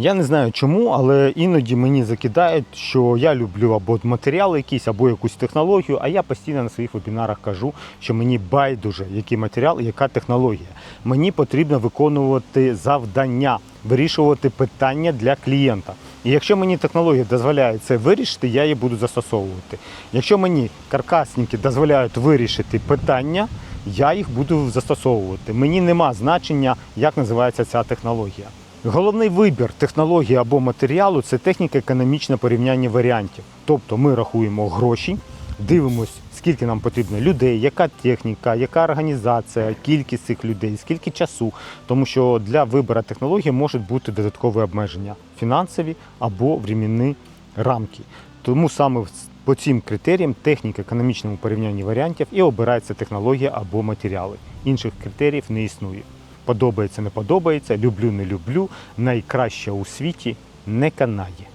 Я не знаю чому, але іноді мені закидають, що я люблю або матеріал якийсь, або якусь технологію, а я постійно на своїх вебінарах кажу, що мені байдуже, який матеріал і яка технологія. Мені потрібно виконувати завдання, вирішувати питання для клієнта. І якщо мені технологія дозволяє це вирішити, я її буду застосовувати. Якщо мені каркасники дозволяють вирішити питання, я їх буду застосовувати. Мені нема значення, як називається ця технологія. Головний вибір технології або матеріалу це техніка економічне порівняння варіантів. Тобто ми рахуємо гроші, дивимось, скільки нам потрібно людей, яка техніка, яка організація, кількість цих людей, скільки часу. Тому що для вибору технології можуть бути додаткові обмеження фінансові або временні рамки. Тому саме по цим критеріям техніка економічному порівнянні варіантів і обирається технологія або матеріали. Інших критеріїв не існує. Подобається, не подобається, люблю, не люблю. Найкраще у світі не канає.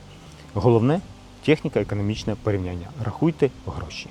Головне техніка економічне порівняння. Рахуйте гроші.